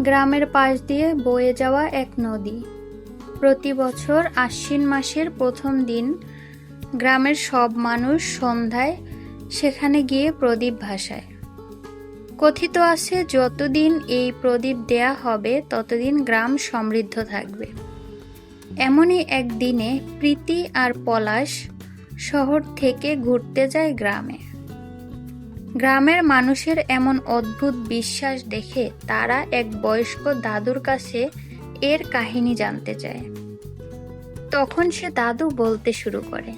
গ্রামের পাশ দিয়ে বয়ে যাওয়া এক নদী। প্রতি বছর আশ্বিন মাসের প্রথম দিন গ্রামের সব মানুষ সন্ধ্যায় সেখানে গিয়ে প্রদীপ ভাসায়। কথিত আছে, যতদিন এই প্রদীপ দেয়া হবে, ততদিন গ্রাম সমৃদ্ধ থাকবে। এমনই একদিনে প্রীতি আর পলাশ শহর থেকে ঘুরতে যায় গ্রামে। গ্রামের মানুষের এমন অদ্ভুত বিশ্বাস দেখে তারা এক বয়স্ক দাদুর কাছে এর কাহিনী জানতে চায়। তখন সে দাদু বলতে শুরু করে।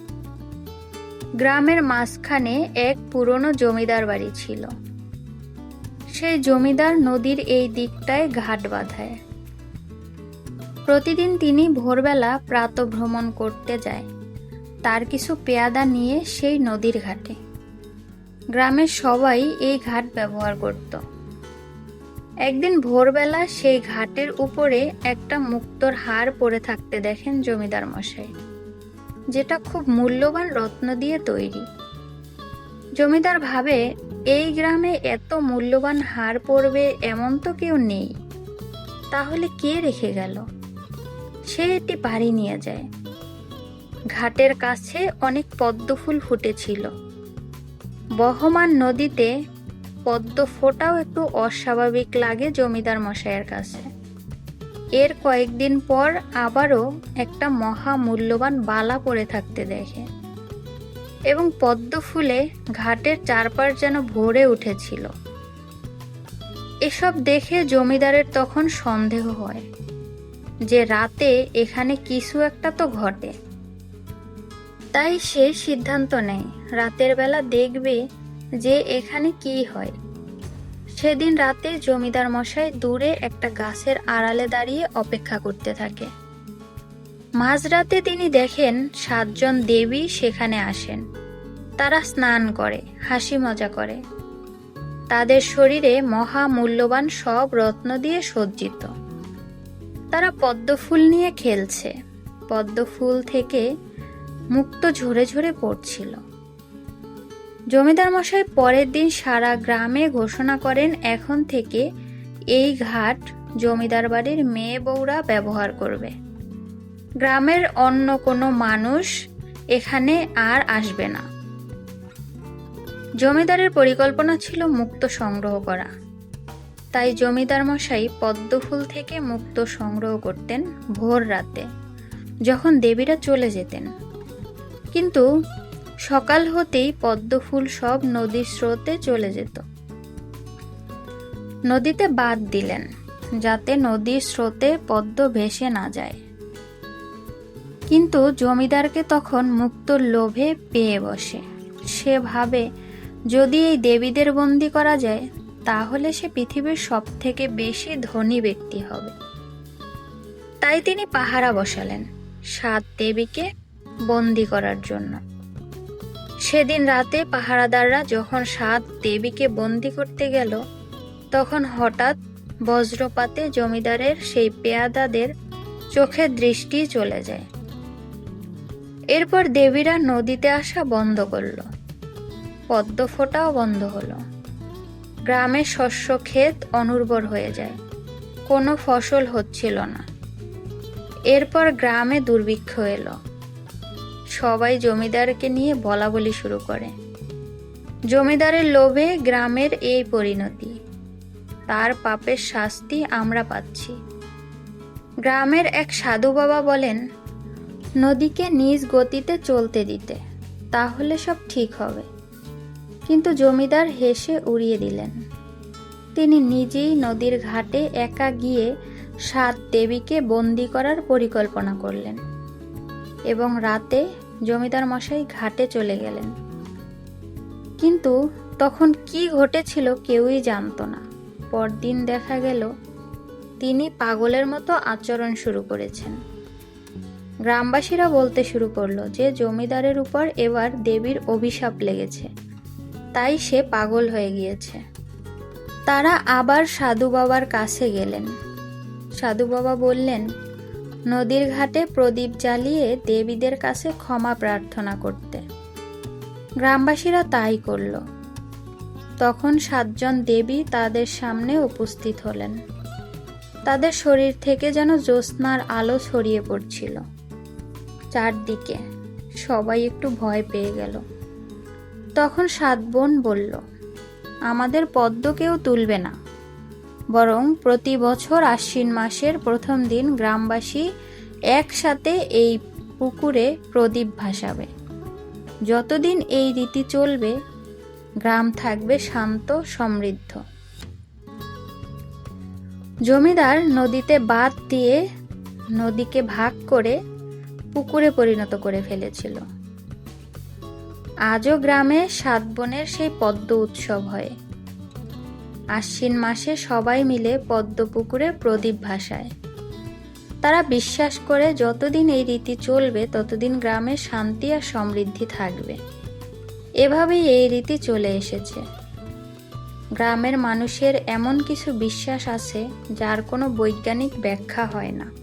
গ্রামের মাঝখানে এক পুরনো জমিদার বাড়ি ছিল। সেই জমিদার নদীর এই দিকটায় ঘাট বাঁধায়। প্রতিদিন তিনি ভোরবেলা প্রাতভ্রমণ করতে যায়। তার কিছু পেয়াদা নিয়ে সেই নদীর ঘাটে। গ্রামের সবাই এই ঘাট ব্যবহার করত। একদিন ভোরবেলা সেই ঘাটের উপরে একটা মুক্তোর হার পড়ে থাকতে দেখেন জমিদার মশাই, যেটা খুব মূল্যবান রত্ন দিয়ে তৈরি। জমিদার ভাবে, এই গ্রামে এত মূল্যবান হার পড়বে এমন তো কেউ নেই। তাহলে কে রেখে গেল? সে এটি বাড়ি নিয়ে যায়। ঘাটের কাছে অনেক পদ্মফুল ফুটেছিল। বহমান নদীতে পদ্ম ফোটাও একটু অস্বাভাবিক লাগে জমিদার মশাইয়ের কাছে। এর কয়েকদিন পর আবারও একটা মহা মূল্যবান বালা পড়ে থাকতে দেখে এবং পদ্ম ফুলে ঘাটের চারপাশ যেন ভরে উঠেছিল। এসব দেখে জমিদারের তখন সন্দেহ হয় যে রাতে এখানে কিছু একটা তো ঘটে। তাই সে সিদ্ধান্ত নেয়। রাতের বেলা দেখবে যে এখানে কি হয়। সেদিন রাতে জমিদার মশাই দূরে একটা গাছের আড়ালে দাঁড়িয়ে অপেক্ষা করতে থাকে। মাঝরাতে তিনি দেখেন সাতজন দেবী সেখানে আসেন। তারা স্নান করে, হাসি মজা করে। তাদের শরীরে মহা মূল্যবান সব রত্ন দিয়ে সজ্জিত। তারা পদ্মফুল নিয়ে খেলছে। পদ্মফুল থেকে মুক্ত ঝরে ঝরে পড়ছিল। জমিদার মশাই পরের দিন সারা গ্রামে ঘোষণা করেন, এখন থেকে এই ঘাট জমিদার বাড়ির মেয়ে বউরা ব্যবহার করবে। গ্রামের অন্য কোনো মানুষ এখানে আর আসবে না। জমিদারের পরিকল্পনা ছিল মুক্ত সংগ্রহ করা। তাই জমিদার মশাই পদ্মফুল থেকে মুক্ত সংগ্রহ করতেন ভোর রাতে, যখন দেবীরা চলে যেতেন। কিন্তু সকাল হতেই পদ্মফুল সব নদীর স্রোতে চলে যেত। নদীতে বাদ দিলেন, যাতে নদীর স্রোতে পদ্ম ভেসে না যায়। কিন্তু জমিদারকে তখন মুক্ত লোভে পেয়ে বসে। সে ভাবে, যদি এই দেবীদের বন্দি করা যায়, তাহলে সে পৃথিবীর সব থেকে বেশি ধনী ব্যক্তি হবে। তাই তিনি পাহারা বসালেন, সাত দেবীকে বন্দি করার জন্য। সেদিন রাতে পাহারাদাররা যখন সাত দেবীকে বন্দি করতে গেল, তখন হঠাৎ বজ্রপাতে জমিদারের সেই পেয়াদাদের চোখের দৃষ্টি চলে যায়। এরপর দেবীরা নদীতে আসা বন্ধ করল। পদ্ম ফোটাও বন্ধ হলো। গ্রামের শস্য ক্ষেত অনুর্বর হয়ে যায়। কোনো ফসল হচ্ছিল না। এরপর গ্রামে দুর্ভিক্ষ এলো। সবাই জমিদারকে নিয়ে বলা বলি শুরু করে। জমিদারের লোভে গ্রামের এই পরিণতি। তার পাপের শাস্তি আমরা পাচ্ছি। গ্রামের এক সাধু বাবা বলেন, নদীকে নিজ গতিতে চলতে দিতে, তাহলে সব ঠিক হবে। কিন্তু জমিদার হেসে উড়িয়ে দিলেন। তিনি নিজেই নদীর ঘাটে একা গিয়ে সাত দেবীকে বন্দি করার পরিকল্পনা করলেন এবং রাতে জমিদার মশাই ঘাটে চলে গেলেন। কিন্তু তখন কি ঘটেছিল কেউই জানতো না। পরদিন দেখা গেল, তিনি পাগলের মতো আচরণ শুরু করেছেন। গ্রামবাসীরা বলতে শুরু করল যে, জমিদারের উপর এবার দেবীর অভিশাপ লেগেছে। তাই সে পাগল হয়ে গিয়েছে। তারা আবার সাধু বাবার কাছে গেলেন। সাধু বাবা বললেন নদীর ঘাটে প্রদীপ জ্বালিয়ে দেবীদের কাছে ক্ষমা প্রার্থনা করতে। গ্রামবাসীরা তাই করল। তখন সাতজন দেবী তাদের সামনে উপস্থিত হলেন। তাদের শরীর থেকে যেন জ্যোৎস্নার আলো ছড়িয়ে পড়ছিল। চারদিকে সবাই একটু ভয় পেয়ে গেল। তখন সাত বোন বলল, আমাদের পদ্ম কেউ তুলবে না। বরং প্রতি বছর আশ্বিন মাসের প্রথম দিন গ্রামবাসী একসাথে এই পুকুরে প্রদীপ ভাসাবে। যতদিন এই রীতি চলবে, গ্রাম থাকবে শান্ত, সমৃদ্ধ। জমিদার নদীতে বাঁধ দিয়ে নদীকে ভাগ করে পুকুরে পরিণত করে ফেলেছিল। আজও গ্রামে সাত বোনের সেই পদ্ম উৎসব হয়। আশ্বিন মাসে সবাই মিলে পদ্মপুকুরে প্রদীপ ভাসায়। তারা বিশ্বাস করে যতদিন এই রীতি চলবে, ততদিন গ্রামে শান্তি আর সমৃদ্ধি থাকবে। এভাবেই এই রীতি চলে এসেছে। গ্রামের মানুষের এমন কিছু বিশ্বাস আছে, যার কোনো বৈজ্ঞানিক ব্যাখ্যা হয় না।